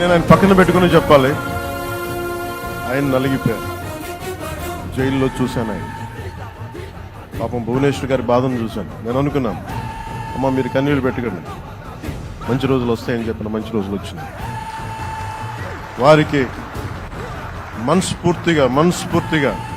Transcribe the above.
నేను ఆయన పక్కన పెట్టుకుని చెప్పాలి. ఆయన నలిగిపోయారు. జైల్లో చూశాను ఆయన. పాపం భువనేశ్వర్ గారి బాధను చూశాను. నేను అనుకున్నాను అమ్మ మీరు కన్నీళ్ళు పెట్టుకోండి. మంచి రోజులు వస్తాయని చెప్పిన మంచి రోజులు వచ్చినాయి. వారికి మనస్ఫూర్తిగా మనస్ఫూర్తిగా